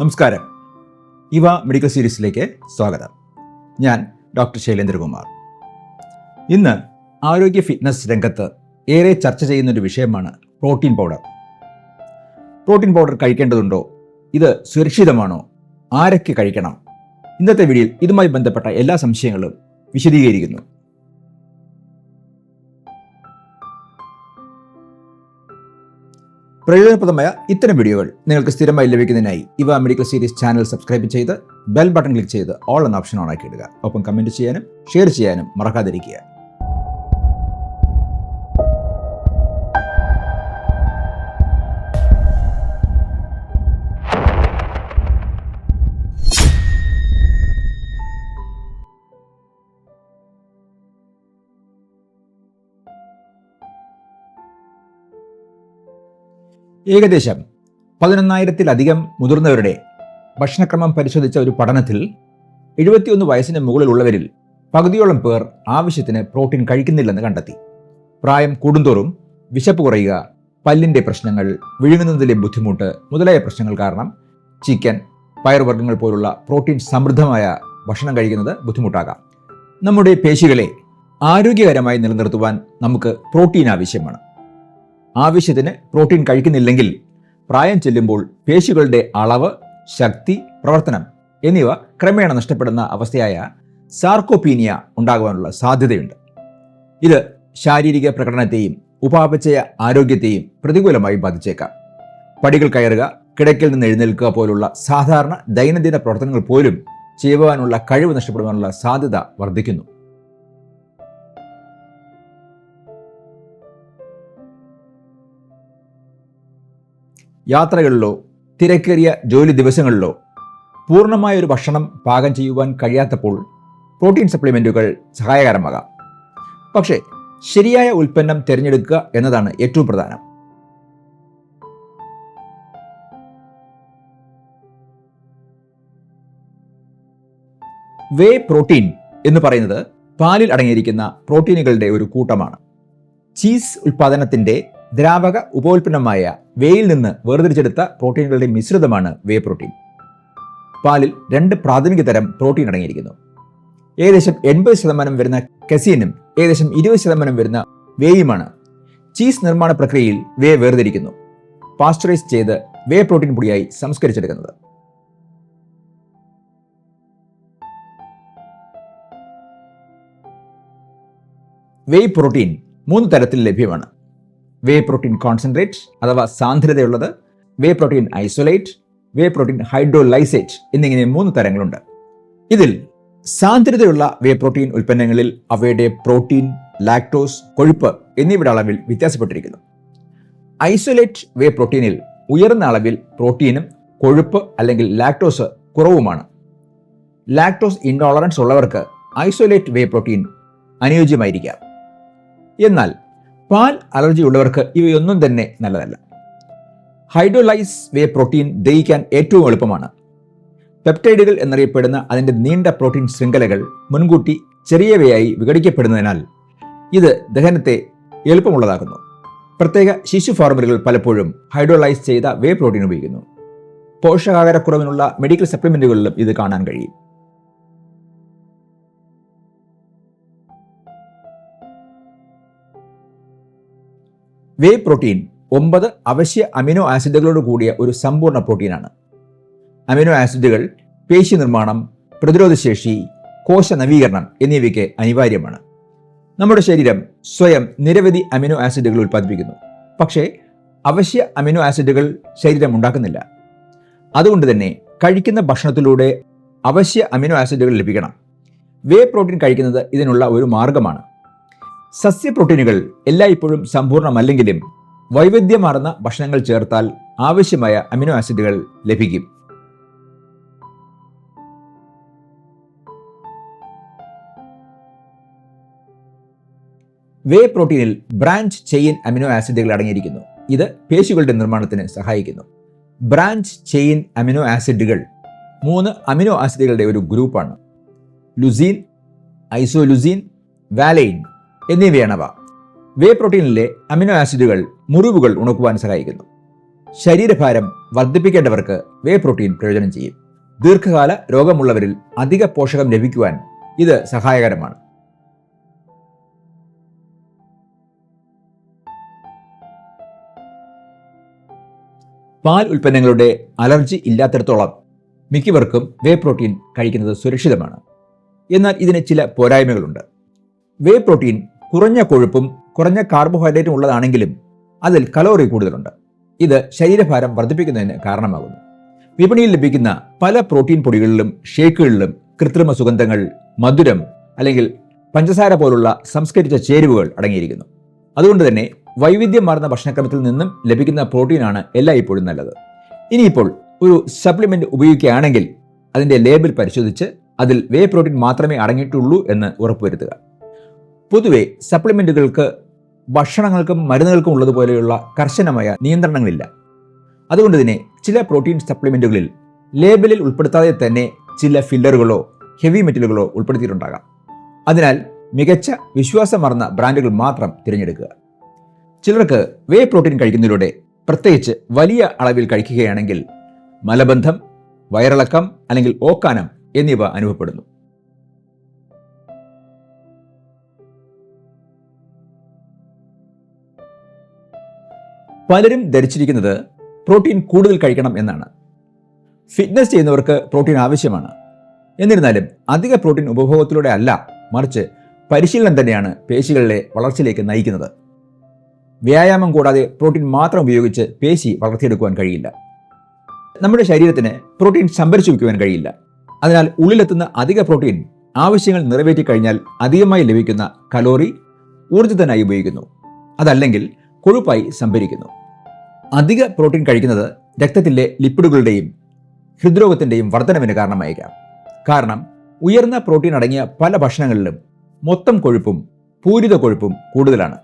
നമസ്കാരം. ഇവ മെഡിക്കൽ സീരീസിലേക്ക് സ്വാഗതം. ഞാൻ ഡോക്ടർ ശൈലേന്ദ്രകുമാർ. ഇന്ന് ആരോഗ്യ ഫിറ്റ്നസ് രംഗത്ത് ഏറെ ചർച്ച ചെയ്യുന്ന ഒരു വിഷയമാണ് പ്രോട്ടീൻ പൗഡർ. പ്രോട്ടീൻ പൗഡർ കഴിക്കേണ്ടതുണ്ടോ? ഇത് സുരക്ഷിതമാണോ? ആരൊക്കെ കഴിക്കണം? ഇന്നത്തെ വീഡിയോയിൽ ഇതുമായി ബന്ധപ്പെട്ട എല്ലാ സംശയങ്ങളും വിശദീകരിക്കുന്നു. പ്രയോജനപ്രദമായ ഇത്തരം വീഡിയോകൾ നിങ്ങൾക്ക് സ്ഥിരമായി ലഭിക്കുന്നതിനായി ഇവ മെഡിക്കൽ സീരീസ് ചാനൽ സബ്സ്ക്രൈബ് ചെയ്ത് ബെൽ ബട്ടൺ ക്ലിക്ക് ചെയ്ത് ഓൾ എന്ന ഓപ്ഷൻ ഓൺ ആക്കി ഇടുക. ഒപ്പം കമന്റ് ചെയ്യാനും ഷെയർ ചെയ്യാനും മറക്കാതിരിക്കുക. ഏകദേശം പതിനൊന്നായിരത്തിലധികം മുതിർന്നവരുടെ ഭക്ഷണക്രമം പരിശോധിച്ച ഒരു പഠനത്തിൽ എഴുപത്തിയൊന്ന് വയസ്സിന് മുകളിലുള്ളവരിൽ പകുതിയോളം പേർ ആവശ്യത്തിന് പ്രോട്ടീൻ കഴിക്കുന്നില്ലെന്ന് കണ്ടെത്തി. പ്രായം കൂടുന്തോറും വിശപ്പ് കുറയുക പല്ലിന്റെ പ്രശ്നങ്ങൾ വിഴുങ്ങുന്നതിലെ ബുദ്ധിമുട്ട് മുതലായ പ്രശ്നങ്ങൾ കാരണം ചിക്കൻ പയറുവർഗങ്ങൾ പോലുള്ള പ്രോട്ടീൻ സമൃദ്ധമായ ഭക്ഷണം കഴിക്കുന്നത് ബുദ്ധിമുട്ടാകാം. നമ്മുടെ പേശികളെ ആരോഗ്യകരമായി നിലനിർത്തുവാൻ നമുക്ക് പ്രോട്ടീൻ ആവശ്യമാണ്. ആവശ്യത്തിന് പ്രോട്ടീൻ കഴിക്കുന്നില്ലെങ്കിൽ പ്രായം ചെല്ലുമ്പോൾ പേശികളുടെ അളവ് ശക്തി പ്രവർത്തനം എന്നിവ ക്രമേണ നഷ്ടപ്പെടുന്ന അവസ്ഥയായ സാർക്കോപീനിയ ഉണ്ടാകുവാനുള്ള സാധ്യതയുണ്ട്. ഇത് ശാരീരിക പ്രകടനത്തെയും ഉപാപചയ ആരോഗ്യത്തെയും പ്രതികൂലമായി ബാധിച്ചേക്കാം. പടികൾ കയറുക കിടക്കിൽ നിന്ന് എഴുന്നേൽക്കുക പോലുള്ള സാധാരണ ദൈനംദിന പ്രവർത്തനങ്ങൾ പോലും ചെയ്യുവാനുള്ള കഴിവ് നഷ്ടപ്പെടുവാനുള്ള സാധ്യത വർദ്ധിക്കുന്നു. യാത്രകളിലോ തിരക്കേറിയ ജോലി ദിവസങ്ങളിലോ പൂർണമായ ഒരു ഭക്ഷണം പാകം ചെയ്യുവാൻ കഴിയാത്തപ്പോൾ പ്രോട്ടീൻ സപ്ലിമെന്റുകൾ സഹായകരമാകാം. പക്ഷേ ശരിയായ ഉൽപ്പന്നം തിരഞ്ഞെടുക്കുക എന്നതാണ് ഏറ്റവും പ്രധാനം. വേ പ്രോട്ടീൻ എന്ന് പറയുന്നത് പാലിൽ അടങ്ങിയിരിക്കുന്ന പ്രോട്ടീനുകളുടെ ഒരു കൂട്ടമാണ്. ചീസ് ഉൽപ്പാദനത്തിന്റെ ദ്രാവക ഉപോൽപ്പന്നമായ വേയിൽ നിന്ന് വേർതിരിച്ചെടുത്ത പ്രോട്ടീനുകളുടെ മിശ്രിതമാണ് വേ പ്രോട്ടീൻ പാലിൽ രണ്ട് പ്രാഥമിക തരം പ്രോട്ടീൻ അടങ്ങിയിരിക്കുന്നു. ഏകദേശം എൺപത് ശതമാനം വരുന്ന കസീനും ഏകദേശം ഇരുപത് ശതമാനം വരുന്ന വേയുമാണ്. ചീസ് നിർമ്മാണ പ്രക്രിയയിൽ വേ വേർതിരിക്കുന്നു. പാസ്ചറൈസ് ചെയ്ത് വേ പ്രോട്ടീൻ പൊടിയായി സംസ്കരിച്ചെടുക്കുന്നത്. വേ പ്രോട്ടീൻ മൂന്ന് തരത്തിൽ ലഭ്യമാണ്. വേ പ്രോട്ടീൻ കോൺസെൻട്രേറ്റ് അഥവാ സാന്ദ്രതയുള്ളത് whey protein isolate whey protein hydrolysate എന്നിങ്ങനെ മൂന്ന് തരങ്ങളുണ്ട്. ഇതിൽ സാന്ദ്രതയുള്ള വേ പ്രോട്ടീൻ ഉൽപ്പന്നങ്ങളിൽ അവയുടെ പ്രോട്ടീൻ ലാക്ടോസ് കൊഴുപ്പ് എന്നിവയുടെ അളവിൽ വ്യത്യാസപ്പെട്ടിരിക്കുന്നു. ഐസൊലേറ്റ് വേ പ്രോട്ടീനിൽ ഉയർന്ന അളവിൽ പ്രോട്ടീനും കൊഴുപ്പ് അല്ലെങ്കിൽ ലാക്ടോസ് കുറവുമാണ്. ലാക്ടോസ് ഇൻടോളറൻസ് ഉള്ളവർക്ക് ഐസൊലേറ്റ് വേ പ്രോട്ടീൻ അനുയോജ്യമായിരിക്കാം. എന്നാൽ പാൽ അലർജി ഉള്ളവർക്ക് ഇവയൊന്നും തന്നെ നല്ലതല്ല. ഹൈഡ്രോലൈസ് വേ പ്രോട്ടീൻ ദഹിക്കാൻ ഏറ്റവും എളുപ്പമാണ്. പെപ്റ്റൈഡുകൾ എന്നറിയപ്പെടുന്ന അതിന്റെ നീണ്ട പ്രോട്ടീൻ ശൃംഖലകൾ മുൻകൂട്ടി ചെറിയവയായി വിഘടിക്കപ്പെടുന്നതിനാൽ ഇത് ദഹനത്തെ എളുപ്പമുള്ളതാക്കുന്നു. പ്രത്യേക ശിശു ഫാർമുലകൾ പലപ്പോഴും ഹൈഡ്രോലൈസ് ചെയ്ത വേ പ്രോട്ടീൻ ഉപയോഗിക്കുന്നു. പോഷകാഹാരക്കുറവിനുള്ള മെഡിക്കൽ സപ്ലിമെന്റുകളിലും ഇത് കാണാൻ കഴിയും. വേ പ്രോട്ടീൻ ഒമ്പത് അവശ്യ അമിനോ ആസിഡുകളോട് കൂടിയ ഒരു സമ്പൂർണ പ്രോട്ടീനാണ്. അമിനോ ആസിഡുകൾ പേശി നിർമ്മാണം പ്രതിരോധശേഷി കോശ നവീകരണം എന്നിവയ്ക്ക് അനിവാര്യമാണ്. നമ്മുടെ ശരീരം സ്വയം നിരവധി അമിനോ ആസിഡുകൾ ഉൽപ്പാദിപ്പിക്കുന്നു. പക്ഷേ അവശ്യ അമിനോ ആസിഡുകൾ ശരീരം ഉണ്ടാക്കുന്നില്ല. അതുകൊണ്ട് തന്നെ കഴിക്കുന്ന ഭക്ഷണത്തിലൂടെ അവശ്യ അമിനോ ആസിഡുകൾ ലഭിക്കണം. വേ പ്രോട്ടീൻ കഴിക്കുന്നത് ഇതിനുള്ള ഒരു മാർഗമാണ്. സസ്യ പ്രോട്ടീനുകൾ എല്ലായ്പ്പോഴും സമ്പൂർണമല്ലെങ്കിലും വൈവിധ്യമാർന്ന ഭക്ഷണങ്ങൾ ചേർത്താൽ ആവശ്യമായ അമിനോ ആസിഡുകൾ ലഭിക്കും. വേ പ്രോട്ടീനിൽ ബ്രാഞ്ച് ചെയിൻ അമിനോ ആസിഡുകൾ അടങ്ങിയിരിക്കുന്നു. ഇത് പേശികളുടെ നിർമ്മാണത്തിന് സഹായിക്കുന്നു. ബ്രാഞ്ച് ചെയിൻ അമിനോ ആസിഡുകൾ മൂന്ന് അമിനോ ആസിഡുകളുടെ ഒരു ഗ്രൂപ്പാണ്. ലുസീൻ ഐസോലുസീൻ വാലൈൻ എന്നിവയാണവ വേ പ്രോട്ടീനിലെ അമിനോ ആസിഡുകൾ മുറിവുകൾ ഉണക്കുവാൻ സഹായിക്കുന്നു. ശരീരഭാരം വർദ്ധിപ്പിക്കേണ്ടവർക്ക് വേ പ്രോട്ടീൻ പ്രയോജനം ചെയ്യും. ദീർഘകാല രോഗമുള്ളവരിൽ അധിക പോഷകം ലഭിക്കുവാൻ ഇത് സഹായകരമാണ്. പാൽ ഉൽപ്പന്നങ്ങളുടെ അലർജി ഇല്ലാത്തിടത്തോളം മിക്കവർക്കും വേ പ്രോട്ടീൻ കഴിക്കുന്നത് സുരക്ഷിതമാണ്. എന്നാൽ ഇതിന് ചില പോരായ്മകളുണ്ട്. വേ പ്രോട്ടീൻ കുറഞ്ഞ കൊഴുപ്പും കുറഞ്ഞ കാർബോഹൈഡ്രേറ്റും ഉള്ളതാണെങ്കിലും അതിൽ കലോറി കൂടുതലുണ്ട്. ഇത് ശരീരഭാരം വർദ്ധിപ്പിക്കുന്നതിന് കാരണമാകുന്നു. വിപണിയിൽ ലഭിക്കുന്ന പല പ്രോട്ടീൻ പൊടികളിലും ഷേക്കുകളിലും കൃത്രിമ സുഗന്ധങ്ങൾ മധുരം അല്ലെങ്കിൽ പഞ്ചസാര പോലുള്ള സംസ്കരിച്ച ചേരുവകൾ അടങ്ങിയിരിക്കുന്നു. അതുകൊണ്ട് തന്നെ വൈവിധ്യമാർന്ന ഭക്ഷണക്രമത്തിൽ നിന്നും ലഭിക്കുന്ന പ്രോട്ടീനാണ് എല്ലായ്പ്പോഴും നല്ലത്. ഇനിയിപ്പോൾ ഒരു സപ്ലിമെന്റ് ഉപയോഗിക്കുകയാണെങ്കിൽ അതിന്റെ ലേബൽ പരിശോധിച്ച് അതിൽ വേ പ്രോട്ടീൻ മാത്രമേ അടങ്ങിയിട്ടുള്ളൂ എന്ന് ഉറപ്പുവരുത്തുക. പൊതുവെ സപ്ലിമെന്റുകൾക്ക് ഭക്ഷണങ്ങൾക്കും മരുന്നുകൾക്കും ഉള്ളതുപോലെയുള്ള കർശനമായ നിയന്ത്രണങ്ങളില്ല. അതുകൊണ്ട് തന്നെ ചില പ്രോട്ടീൻ സപ്ലിമെന്റുകളിൽ ലേബലിൽ ഉൾപ്പെടുത്താതെ തന്നെ ചില ഫില്ലറുകളോ ഹെവി മെറ്റലുകളോ ഉൾപ്പെടുത്തിയിട്ടുണ്ടാകാം. അതിനാൽ മികച്ച വിശ്വാസമർന്ന ബ്രാൻഡുകൾ മാത്രം തിരഞ്ഞെടുക്കുക. ചിലർക്ക് വേ പ്രോട്ടീൻ കഴിക്കുന്നതിലൂടെ പ്രത്യേകിച്ച് വലിയ അളവിൽ കഴിക്കുകയാണെങ്കിൽ മലബന്ധം വയറിളക്കം അല്ലെങ്കിൽ ഓക്കാനം എന്നിവ അനുഭവപ്പെടുന്നു. പലരും ധരിച്ചിരിക്കുന്നത് പ്രോട്ടീൻ കൂടുതൽ കഴിക്കണം എന്നാണ്. ഫിറ്റ്നസ് ചെയ്യുന്നവർക്ക് പ്രോട്ടീൻ ആവശ്യമാണ്. എന്നിരുന്നാലും അധിക പ്രോട്ടീൻ ഉപഭോഗത്തിലൂടെ അല്ല മറിച്ച് പരിശീലനം തന്നെയാണ് പേശികളിലെ വളർച്ചയിലേക്ക് നയിക്കുന്നത്. വ്യായാമം കൂടാതെ പ്രോട്ടീൻ മാത്രം ഉപയോഗിച്ച് പേശി വളർത്തിയെടുക്കുവാൻ കഴിയില്ല. നമ്മുടെ ശരീരത്തിന് പ്രോട്ടീൻ സംഭരിച്ചു വയ്ക്കുവാൻ കഴിയില്ല. അതിനാൽ ഉള്ളിലെത്തുന്ന അധിക പ്രോട്ടീൻ ആവശ്യങ്ങൾ നിറവേറ്റി കഴിഞ്ഞാൽ അധികമായി ലഭിക്കുന്ന കലോറി ഊർജിതനായി ഉപയോഗിക്കുന്നു. അതല്ലെങ്കിൽ കൊഴുപ്പായി സംഭരിക്കുന്നു. അധിക പ്രോട്ടീൻ കഴിക്കുന്നത് രക്തത്തിലെ ലിപ്പിഡുകളുടെയും ഹൃദ്രോഗത്തിന്റെയും വർധനവിന് കാരണമായേക്കാം. കാരണം ഉയർന്ന പ്രോട്ടീൻ അടങ്ങിയ പല ഭക്ഷണങ്ങളിലും മൊത്തം കൊഴുപ്പും പൂരിത കൊഴുപ്പും കൂടുതലാണ്.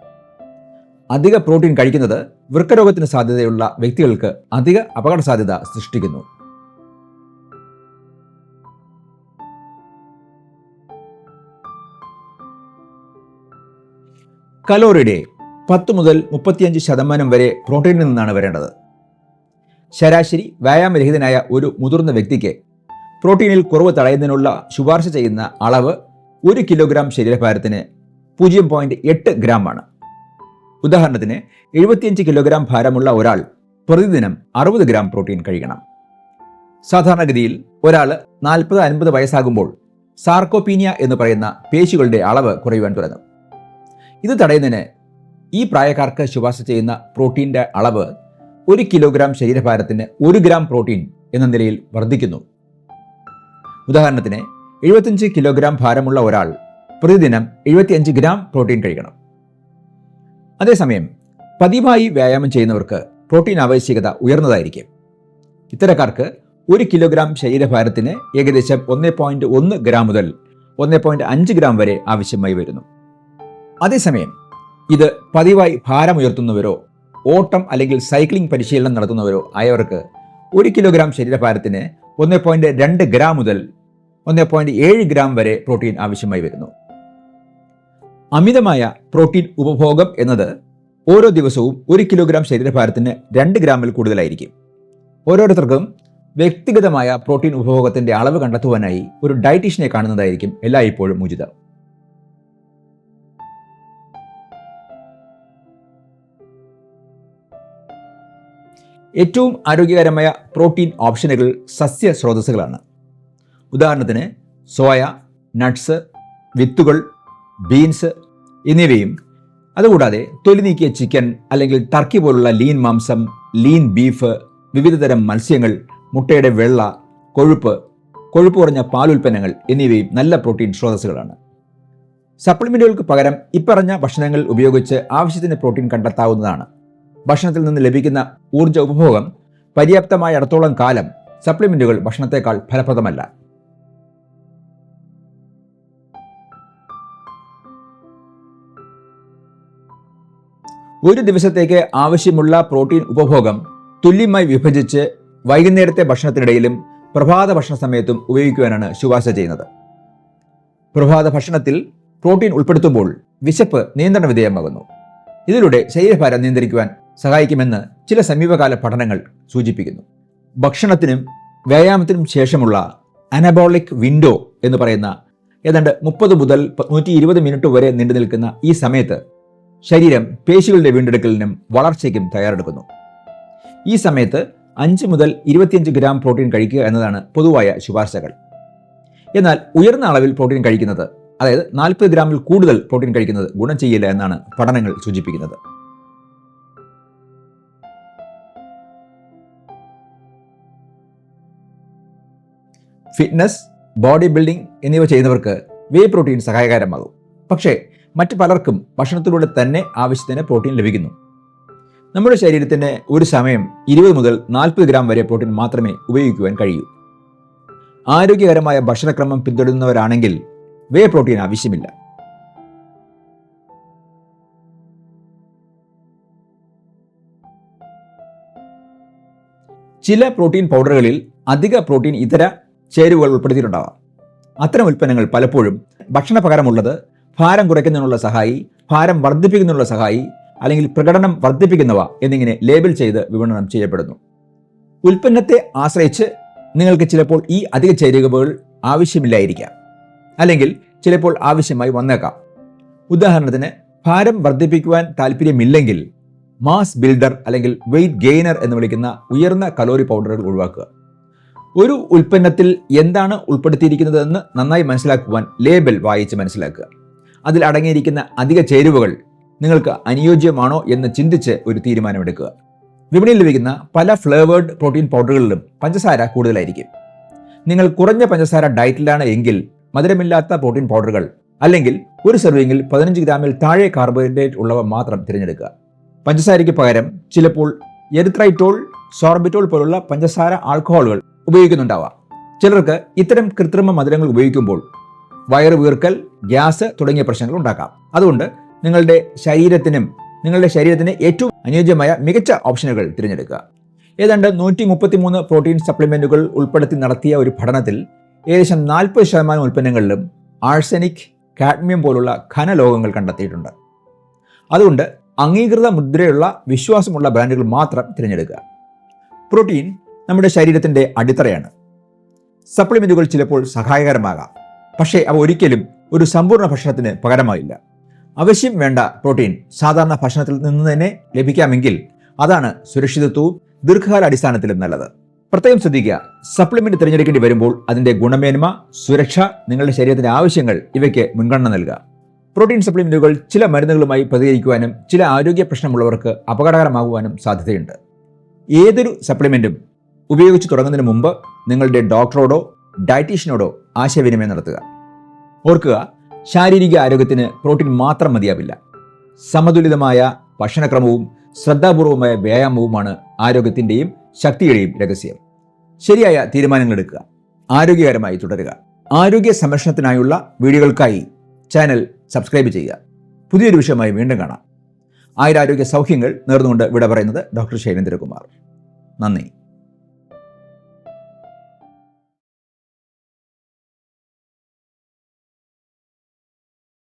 അധിക പ്രോട്ടീൻ കഴിക്കുന്നത് വൃക്കരോഗത്തിന് സാധ്യതയുള്ള വ്യക്തികൾക്ക് അധിക അപകട സാധ്യത സൃഷ്ടിക്കുന്നു കലോറിയുടെ പത്ത് മുതൽ മുപ്പത്തിയഞ്ച് ശതമാനം വരെ പ്രോട്ടീനിൽ നിന്നാണ് വരേണ്ടത്. ശരാശരി വ്യായാമരഹിതനായ ഒരു മുതിർന്ന വ്യക്തിക്ക് പ്രോട്ടീനിൽ കുറവ് തടയുന്നതിനുള്ള ശുപാർശ ചെയ്യുന്ന അളവ് ഒരു കിലോഗ്രാം ശരീരഭാരത്തിന് പൂജ്യം പോയിന്റ് എട്ട് ഗ്രാം ആണ് ഉദാഹരണത്തിന് എഴുപത്തിയഞ്ച് കിലോഗ്രാം ഭാരമുള്ള ഒരാൾ പ്രതിദിനം അറുപത് ഗ്രാം പ്രോട്ടീൻ കഴിക്കണം. സാധാരണഗതിയിൽ ഒരാൾ നാൽപ്പത് അൻപത് വയസ്സാകുമ്പോൾ സാർക്കോപീനിയ എന്ന് പറയുന്ന പേശികളുടെ അളവ് കുറയുവാൻ തുടങ്ങും. ഇത് തടയുന്നതിന് ഈ പ്രായക്കാർക്ക് ശുപാർശ ചെയ്യുന്ന പ്രോട്ടീന്റെ അളവ് ഒരു കിലോഗ്രാം ശരീരഭാരത്തിന് ഒരു ഗ്രാം പ്രോട്ടീൻ എന്ന നിലയിൽ വർദ്ധിക്കുന്നു. ഉദാഹരണത്തിന് എഴുപത്തിയഞ്ച് കിലോഗ്രാം ഭാരമുള്ള ഒരാൾ പ്രതിദിനം എഴുപത്തിയഞ്ച് ഗ്രാം പ്രോട്ടീൻ കഴിക്കണം. അതേസമയം പതിവായി വ്യായാമം ചെയ്യുന്നവർക്ക് പ്രോട്ടീൻ ആവശ്യകത ഉയർന്നതായിരിക്കും. ഇത്തരക്കാർക്ക് ഒരു കിലോഗ്രാം ശരീരഭാരത്തിന് ഏകദേശം ഒന്ന് പോയിന്റ് ഒന്ന് ഗ്രാം മുതൽ ഒന്ന് പോയിന്റ് അഞ്ച് ഗ്രാം വരെ ആവശ്യമായി വരുന്നു. അതേസമയം ഇത് പതിവായി ഭാരമുയർത്തുന്നവരോ ഓട്ടം അല്ലെങ്കിൽ സൈക്ലിംഗ് പരിശീലനം നടത്തുന്നവരോ ആയവർക്ക് ഒരു കിലോഗ്രാം ശരീരഭാരത്തിന് ഒന്ന് പോയിന്റ് രണ്ട് ഗ്രാം മുതൽ ഒന്ന് പോയിന്റ് ഏഴ് ഗ്രാം വരെ പ്രോട്ടീൻ ആവശ്യമായി വരുന്നു. അമിതമായ പ്രോട്ടീൻ ഉപഭോഗം എന്നത് ഓരോ ദിവസവും ഒരു കിലോഗ്രാം ശരീരഭാരത്തിന് രണ്ട് ഗ്രാമിൽ കൂടുതലായിരിക്കും. ഓരോരുത്തർക്കും വ്യക്തിഗതമായ പ്രോട്ടീൻ ഉപഭോഗത്തിന്റെ അളവ് കണ്ടെത്തുവാനായി ഒരു ഡയറ്റീഷ്യനെ കാണുന്നതായിരിക്കും എല്ലായ്പ്പോഴും ഉചിതം. ഏറ്റവും ആരോഗ്യകരമായ പ്രോട്ടീൻ ഓപ്ഷനുകൾ സസ്യ സ്രോതസ്സുകളാണ്. ഉദാഹരണത്തിന് സോയ നട്ട്സ് വിത്തുകൾ ബീൻസ് എന്നിവയും. അതുകൂടാതെ തൊലി നീക്കിയ ചിക്കൻ അല്ലെങ്കിൽ ടർക്കി പോലുള്ള ലീൻ മാംസം ലീൻ ബീഫ് വിവിധതരം മത്സ്യങ്ങൾ മുട്ടയുടെ വെള്ള കൊഴുപ്പ് കൊഴുപ്പ് കുറഞ്ഞ പാലുൽപ്പന്നങ്ങൾ എന്നിവയും നല്ല പ്രോട്ടീൻ സ്രോതസ്സുകളാണ്. സപ്ലിമെന്റുകൾക്ക് പകരം ഇപ്പറഞ്ഞ ഭക്ഷണങ്ങൾ ഉപയോഗിച്ച് ആവശ്യത്തിന് പ്രോട്ടീൻ കണ്ടെത്താവുന്നതാണ്. ഭക്ഷണത്തിൽ നിന്ന് ലഭിക്കുന്ന ഊർജ ഉപഭോഗം പര്യാപ്തമായ അടുത്തോളം കാലം സപ്ലിമെന്റുകൾ ഭക്ഷണത്തെക്കാൾ ഫലപ്രദമല്ല. ഒരു ദിവസത്തേക്ക് ആവശ്യമുള്ള പ്രോട്ടീൻ ഉപഭോഗം തുല്യമായി വിഭജിച്ച് വൈകുന്നേരത്തെ ഭക്ഷണത്തിനിടയിലും പ്രഭാത ഭക്ഷണ സമയത്തും ഉപയോഗിക്കുവാനാണ് ശുപാർശ ചെയ്യുന്നത്. പ്രഭാത ഭക്ഷണത്തിൽ പ്രോട്ടീൻ ഉൾപ്പെടുത്തുമ്പോൾ വിശപ്പ് നിയന്ത്രണ വിധേയമാകുന്നു. ഇതിലൂടെ ശരീരഭാരം നിയന്ത്രിക്കുവാൻ സഹായിക്കുമെന്ന് ചില സമീപകാല പഠനങ്ങൾ സൂചിപ്പിക്കുന്നു. ഭക്ഷണത്തിനും വ്യായാമത്തിനും ശേഷമുള്ള അനബോളിക് വിൻഡോ എന്ന് പറയുന്ന ഏതാണ്ട് മുപ്പത് മുതൽ നൂറ്റി ഇരുപത് മിനിറ്റ് വരെ നീണ്ടു നിൽക്കുന്ന ഈ സമയത്ത് ശരീരം പേശികളുടെ വീണ്ടെടുക്കലിനും വളർച്ചയ്ക്കും തയ്യാറെടുക്കുന്നു. ഈ സമയത്ത് അഞ്ച് മുതൽ ഇരുപത്തിയഞ്ച് ഗ്രാം പ്രോട്ടീൻ കഴിക്കുക എന്നതാണ് പൊതുവായ ശുപാർശകൾ. എന്നാൽ ഉയർന്ന അളവിൽ പ്രോട്ടീൻ കഴിക്കുന്നത് അതായത് നാൽപ്പത് ഗ്രാമിൽ കൂടുതൽ പ്രോട്ടീൻ കഴിക്കുന്നത് ഗുണം ചെയ്യില്ല എന്നാണ് പഠനങ്ങൾ സൂചിപ്പിക്കുന്നത്. ഫിറ്റ്നസ് ബോഡി ബിൽഡിംഗ് എന്നിവ ചെയ്യുന്നവർക്ക് വേ പ്രോട്ടീൻ സഹായകരമാകും. പക്ഷേ മറ്റ് പലർക്കും ഭക്ഷണത്തിലൂടെ തന്നെ ആവശ്യത്തിന് പ്രോട്ടീൻ ലഭിക്കുന്നു. നമ്മുടെ ശരീരത്തിന് ഒരു സമയം ഇരുപത് മുതൽ നാൽപ്പത് ഗ്രാം വരെ പ്രോട്ടീൻ മാത്രമേ ഉപയോഗിക്കുവാൻ കഴിയൂ. ആരോഗ്യകരമായ ഭക്ഷണക്രമം പിന്തുടരുന്നവരാണെങ്കിൽ വേ പ്രോട്ടീൻ ആവശ്യമില്ല. ചില പ്രോട്ടീൻ പൗഡറുകളിൽ അധിക പ്രോട്ടീൻ ഇതര ചേരുവകൾ ഉൾപ്പെടുത്തിയിട്ടുണ്ടാവാം. അത്തരം ഉൽപ്പന്നങ്ങൾ പലപ്പോഴും ഭക്ഷണ പകരമുള്ളത് ഭാരം കുറയ്ക്കുന്നതിനുള്ള സഹായി ഭാരം വർദ്ധിപ്പിക്കുന്നതിനുള്ള സഹായി അല്ലെങ്കിൽ പ്രകടനം വർദ്ധിപ്പിക്കുന്നവ എന്നിങ്ങനെ ലേബിൾ ചെയ്ത് വിപണനം ചെയ്യപ്പെടുന്നു. ഉൽപ്പന്നത്തെ ആശ്രയിച്ച് നിങ്ങൾക്ക് ചിലപ്പോൾ ഈ അധിക ചേരുവകൾ ആവശ്യമില്ലായിരിക്കാം. അല്ലെങ്കിൽ ചിലപ്പോൾ ആവശ്യമായി വന്നേക്കാം. ഉദാഹരണത്തിന് ഭാരം വർദ്ധിപ്പിക്കുവാൻ താല്പര്യമില്ലെങ്കിൽ മാസ് ബിൽഡർ അല്ലെങ്കിൽ വെയിറ്റ് ഗെയിനർ എന്ന് വിളിക്കുന്ന ഉയർന്ന കലോറി പൗഡറുകൾ ഒഴിവാക്കുക. ഒരു ഉൽപ്പന്നത്തിൽ എന്താണ് ഉൾപ്പെടുത്തിയിരിക്കുന്നതെന്ന് നന്നായി മനസ്സിലാക്കുവാൻ ലേബൽ വായിച്ച് മനസ്സിലാക്കുക. അതിൽ അടങ്ങിയിരിക്കുന്ന അധിക ചേരുവകൾ നിങ്ങൾക്ക് അനുയോജ്യമാണോ എന്ന് ചിന്തിച്ച് ഒരു തീരുമാനമെടുക്കുക. വിപണിയിൽ ലഭിക്കുന്ന പല ഫ്ലേവേർഡ് പ്രോട്ടീൻ പൗഡറുകളിലും പഞ്ചസാര കൂടുതലായിരിക്കും. നിങ്ങൾ കുറഞ്ഞ പഞ്ചസാര ഡയറ്റിലാണ് എങ്കിൽ മധുരമില്ലാത്ത പ്രോട്ടീൻ പൗഡറുകൾ അല്ലെങ്കിൽ ഒരു സെർവിങ്ങിൽ പതിനഞ്ച് ഗ്രാമിൽ താഴെ കാർബോഹൈഡ്രേറ്റ് ഉള്ളവ മാത്രം തിരഞ്ഞെടുക്കുക. പഞ്ചസാരയ്ക്ക് പകരം ചിലപ്പോൾ എരിത്രൈറ്റോൾ സോർബിറ്റോൾ പോലുള്ള പഞ്ചസാര ആൽക്കഹോളുകൾ ഉപയോഗിക്കുന്നുണ്ടാവാം. ചിലർക്ക് ഇത്തരം കൃത്രിമ മധുരങ്ങൾ ഉപയോഗിക്കുമ്പോൾ വയറ് വീർക്കൽ ഗ്യാസ് തുടങ്ങിയ പ്രശ്നങ്ങൾ ഉണ്ടാക്കാം. അതുകൊണ്ട് നിങ്ങളുടെ ശരീരത്തിനും നിങ്ങളുടെ ശരീരത്തിന് ഏറ്റവും അനുയോജ്യമായ മികച്ച ഓപ്ഷനുകൾ തിരഞ്ഞെടുക്കുക. ഏതാണ്ട് നൂറ്റി മുപ്പത്തി മൂന്ന് പ്രോട്ടീൻ സപ്ലിമെന്റുകൾ ഉൾപ്പെടുത്തി നടത്തിയ ഒരു പഠനത്തിൽ ഏകദേശം നാൽപ്പത് ശതമാനം ഉൽപ്പന്നങ്ങളിലും ആഴ്സനിക് കാഡ്മിയം പോലുള്ള ഖനലോകങ്ങൾ കണ്ടെത്തിയിട്ടുണ്ട്. അതുകൊണ്ട് അംഗീകൃത മുദ്രയുള്ള വിശ്വാസമുള്ള ബ്രാൻഡുകൾ മാത്രം തിരഞ്ഞെടുക്കുക. പ്രോട്ടീൻ നമ്മുടെ ശരീരത്തിന്റെ അടിത്തറയാണ്. സപ്ലിമെന്റുകൾ ചിലപ്പോൾ സഹായകരമാകാം. പക്ഷേ അവ ഒരിക്കലും ഒരു സമ്പൂർണ ഭക്ഷണത്തിന് പകരമായില്ല അവശ്യം വേണ്ട പ്രോട്ടീൻ സാധാരണ ഭക്ഷണത്തിൽ നിന്ന് തന്നെ ലഭിക്കാമെങ്കിൽ അതാണ് സുരക്ഷിതത്വവും ദീർഘകാല അടിസ്ഥാനത്തിലും നല്ലത്. പ്രത്യേകം ശ്രദ്ധിക്കുക സപ്ലിമെന്റ് തിരഞ്ഞെടുക്കേണ്ടി വരുമ്പോൾ അതിന്റെ ഗുണമേന്മ സുരക്ഷ നിങ്ങളുടെ ശരീരത്തിന്റെ ആവശ്യങ്ങൾ ഇവയ്ക്ക് മുൻഗണന നൽകുക. പ്രോട്ടീൻ സപ്ലിമെന്റുകൾ ചില മരുന്നുകളുമായി പ്രതികരിക്കുവാനും ചില ആരോഗ്യ പ്രശ്നമുള്ളവർക്ക് അപകടകരമാകുവാനും സാധ്യതയുണ്ട്. ഏതൊരു സപ്ലിമെന്റും ഉപയോഗിച്ച് തുടങ്ങുന്നതിന് മുമ്പ് നിങ്ങളുടെ ഡോക്ടറോടോ ഡയറ്റീഷ്യനോടോ ആശയവിനിമയം നടത്തുക. ഓർക്കുക ശാരീരിക ആരോഗ്യത്തിന് പ്രോട്ടീൻ മാത്രം മതിയാവില്ല. സമതുലിതമായ ഭക്ഷണക്രമവും ശ്രദ്ധാപൂർവമായ വ്യായാമവുമാണ് ആരോഗ്യത്തിന്റെയും ശക്തിയുടെയും രഹസ്യം. ശരിയായ തീരുമാനങ്ങൾ എടുക്കുക. ആരോഗ്യകരമായി തുടരുക. ആരോഗ്യ സംരക്ഷണത്തിനായുള്ള വീഡിയോകൾക്കായി ചാനൽ സബ്സ്ക്രൈബ് ചെയ്യുക. പുതിയൊരു വിഷയമായി വീണ്ടും കാണാം. ആയിരാരോഗ്യ സൗഖ്യങ്ങൾ നേർന്നുകൊണ്ട് വിട പറയുന്നത് ഡോക്ടർ ശൈലേന്ദ്രകുമാർ. നന്ദി.